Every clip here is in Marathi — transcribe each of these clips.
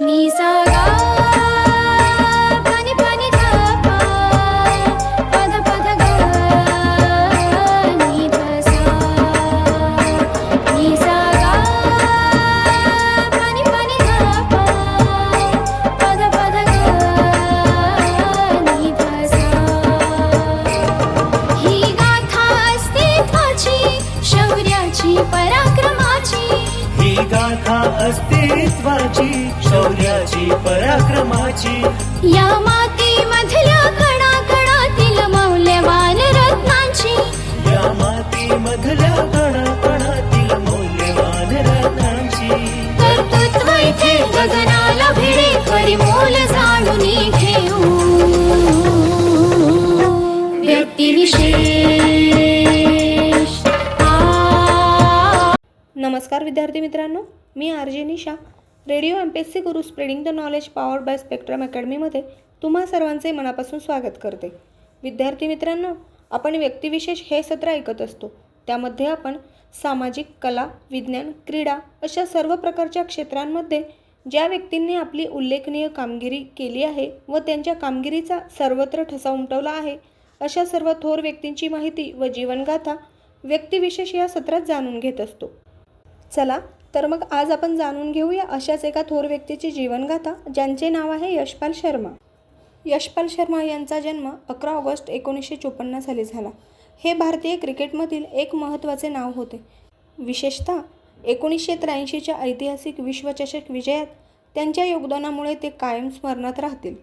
Nisa ही गाथा अस्तित्वाची शौर्याची पराक्रमाची. या नमस्कार विद्यार्थी मित्रांनो मी R J Nisha radio M P S C Guru spreading the knowledge power by spectrum अकॅडमीमध्ये तुम्हा सर्वांचे मनापासून स्वागत करते. विद्यार्थी मित्रांनो आपण व्यक्तिविशेष हे सत्र ऐकत असतो. त्यामध्ये आपण सामाजिक कला विज्ञान क्रीडा अशा सर्व प्रकारच्या क्षेत्रांमध्ये ज्या व्यक्तींनी आपली उल्लेखनीय कामगिरी केली आहे व त्यांच्या कामगिरीचा सर्वत्र ठसा उमटवला आहे अशा सर्व थोर व्यक्तींची माहिती व जीवनगाथा व्यक्तिविशेष या सत्रात जाणून घेत असतो. चला तर मग आज आपण जाणून घेऊया अशाच एका थोर व्यक्तीची जीवनगाथा ज्यांचे नाव आहे यशपाल शर्मा. यशपाल शर्मा यांचा जन्म अकरा ऑगस्ट एकोणीसशे चोपन्न साली झाला. हे भारतीय क्रिकेटमधील एक महत्त्वाचे नाव होते. विशेषतः एकोणीसशे त्र्याऐंशीच्या ऐतिहासिक विश्वचषक विजयात त्यांच्या योगदानामुळे ते कायम स्मरणात राहतील.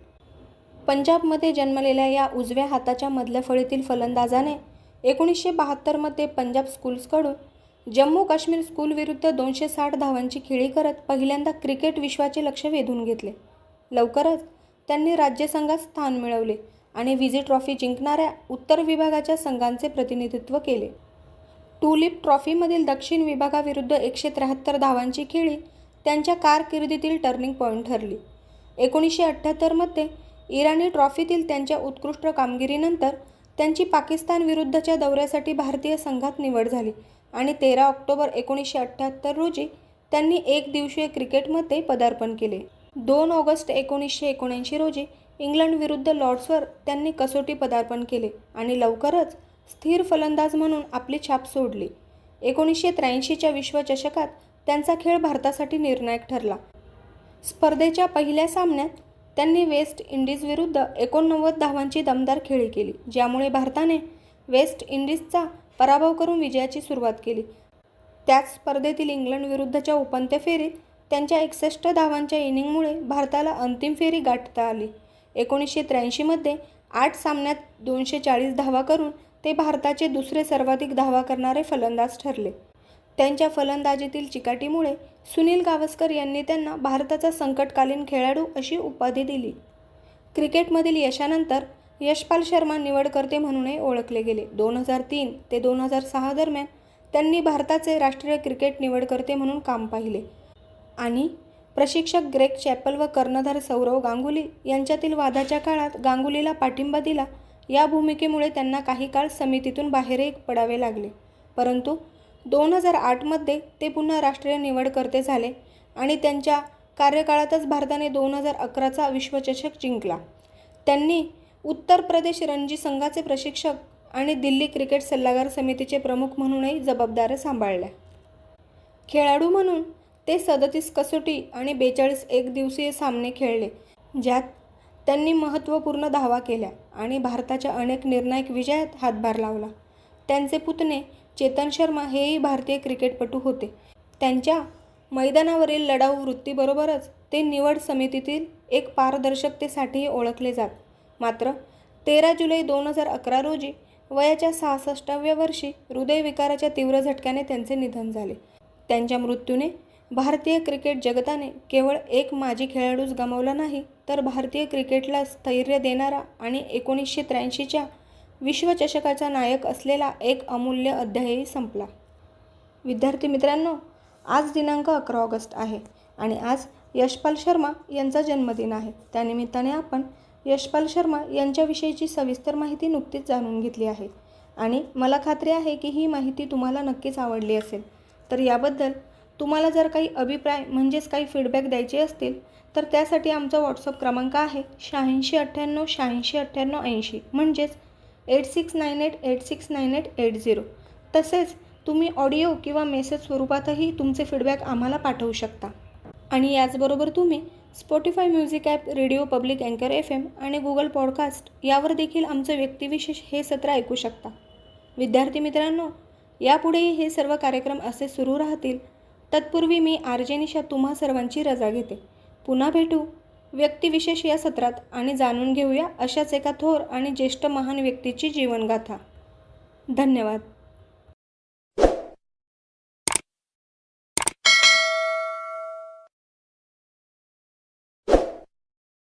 पंजाबमध्ये जन्मलेल्या या उजव्या हाताच्या मधल्या फळीतील फलंदाजाने एकोणीसशे बहात्तरमध्ये पंजाब स्कूल्सकडून जम्मू काश्मीर स्कूलविरुद्ध दोनशे साठ धावांची खेळी करत पहिल्यांदा क्रिकेट विश्वाचे लक्ष वेधून घेतले. लवकरच त्यांनी राज्यसंघात स्थान मिळवले आणि विजय ट्रॉफी जिंकणाऱ्या उत्तर विभागाच्या संघांचे प्रतिनिधित्व केले. टुलिप ट्रॉफीमधील दक्षिण विभागाविरुद्ध एकशे त्र्याहत्तर धावांची खेळी त्यांच्या कारकिर्दीतील टर्निंग पॉईंट ठरली. एकोणीसशे अठ्ठ्याहत्तरमध्ये इराणी ट्रॉफीतील त्यांच्या उत्कृष्ट कामगिरीनंतर त्यांची पाकिस्तान विरुद्धच्या दौऱ्यासाठी भारतीय संघात निवड झाली आणि तेरा ऑक्टोबर एकोणीसशे अठ्ठ्याहत्तर रोजी त्यांनी एक दिवसीय क्रिकेटमध्ये पदार्पण केले. दोन ऑगस्ट एकोणीसशे एकोणऐंशी रोजी इंग्लंड विरुद्ध लॉर्ड्सवर त्यांनी कसोटी पदार्पण केले आणि लवकरच स्थिर फलंदाज म्हणून आपली छाप सोडली. एकोणीसशे त्र्याऐंशीच्या विश्वचषकात त्यांचा खेळ भारतासाठी निर्णायक ठरला. स्पर्धेच्या पहिल्या सामन्यात त्यांनी वेस्ट इंडिजविरुद्ध एकोणनव्वद धावांची दमदार खेळी केली ज्यामुळे भारताने वेस्ट इंडिजचा पराभव करून विजयाची सुरुवात केली. त्याच स्पर्धेतील इंग्लंडविरुद्धच्या उपांत्य फेरीत त्यांच्या एकसष्ट धावांच्या इनिंगमुळे भारताला अंतिम फेरी गाठता आली. एकोणीसशे त्र्याऐंशीमध्ये आठ सामन्यात दोनशे चाळीस धावा करून ते भारताचे दुसरे सर्वाधिक धावा करणारे फलंदाज ठरले. त्यांच्या फलंदाजीतील चिकाटीमुळे सुनील गावस्कर यांनी त्यांना भारताचा संकटकालीन खेळाडू अशी उपाधी दिली. क्रिकेटमधील यशानंतर यशपाल शर्मा निवडकर्ते म्हणूनही ओळखले गेले. दोन हजार तीन ते दोन हजार सहा दरम्यान त्यांनी भारताचे राष्ट्रीय क्रिकेट निवडकर्ते म्हणून काम पाहिले. आणि प्रशिक्षक ग्रेग चॅपल व कर्णधार सौरव गांगुली यांच्यातील वादाच्या काळात गांगुलीला पाठिंबा दिला. या भूमिकेमुळे त्यांना काही काळ समितीतून बाहेरही पडावे लागले. परंतु दोन हजार आठमध्ये ते पुन्हा राष्ट्रीय निवडकर्ते झाले आणि त्यांच्या कार्यकाळातच भारताने दोन हजार अकराचा विश्वचषक जिंकला. त्यांनी उत्तर प्रदेश रणजी संघाचे प्रशिक्षक आणि दिल्ली क्रिकेट सल्लागार समितीचे प्रमुख म्हणूनही जबाबदाऱ्या सांभाळल्या. खेळाडू म्हणून ते सदतीस कसोटी आणि बेचाळीस एकदिवसीय सामने खेळले ज्यात त्यांनी महत्त्वपूर्ण धावा केल्या आणि भारताच्या अनेक निर्णायक विजयात हातभार लावला. त्यांचे पुतणे चेतन शर्मा हेही भारतीय क्रिकेटपटू होते. त्यांच्या मैदानावरील लढाऊ वृत्तीबरोबरच ते निवड समितीतील एक पारदर्शकतेसाठीही ओळखले जात. मात्र तेरा जुलै दोन हजार अकरा रोजी वयाच्या सहासष्टाव्या वर्षी हृदयविकाराच्या तीव्र झटक्याने त्यांचे निधन झाले. त्यांच्या मृत्यूने भारतीय क्रिकेट जगताने केवळ एक माजी खेळाडूच गमावला नाही तर भारतीय क्रिकेटला स्थैर्य देणारा आणि एकोणीसशे त्र्याऐंशीच्या विश्वचषकाचा नायक असलेला एक अमूल्य अध्यायही संपला. विद्यार्थी मित्रांनो आज दिनांक अकरा ऑगस्ट आहे आणि आज यशपाल शर्मा यांचा जन्मदिन आहे. त्यानिमित्ताने आपण यशपाल शर्मा यांच्याविषयीची सविस्तर माहिती नुकतीच जाणून घेतली आहे. आणि मला खात्री आहे की ही माहिती तुम्हाला नक्कीच आवडली असेल. तर याबद्दल तुम्हाला जर काही अभिप्राय म्हणजेच काही फीडबॅक द्यायचे असतील तर त्यासाठी आमचा व्हॉट्सअप क्रमांक आहे शहाऐंशी अठ्ठ्याण्णव शहाऐंशी अठ्ठ्याण्णव ऐंशी म्हणजेच eight six nine eight eight six nine eight eight zero तसेच तुम्ही ऑडिओ किंवा मेसेज स्वरूपातही तुमचे फीडबॅक आम्हाला पाठवू शकता. आणि याचबरोबर तुम्ही Spotify music app radio public अँकर एफ एम आणि गुगल पॉडकास्ट यावर देखील आमचं व्यक्तिविशेष हे सत्र ऐकू शकता. विद्यार्थी मित्रांनो यापुढेही हे सर्व कार्यक्रम असे सुरू राहतील. तत्पूर्वी मी आर्जेनिशा तुम्हा सर्वांची रजा घेते. पुन्हा भेटू. व्यक्तिविशेष या सत्रात आणि जाणून घेऊया अशाच एका थोर आणि ज्येष्ठ महान व्यक्तीची जीवनगाथा. धन्यवाद.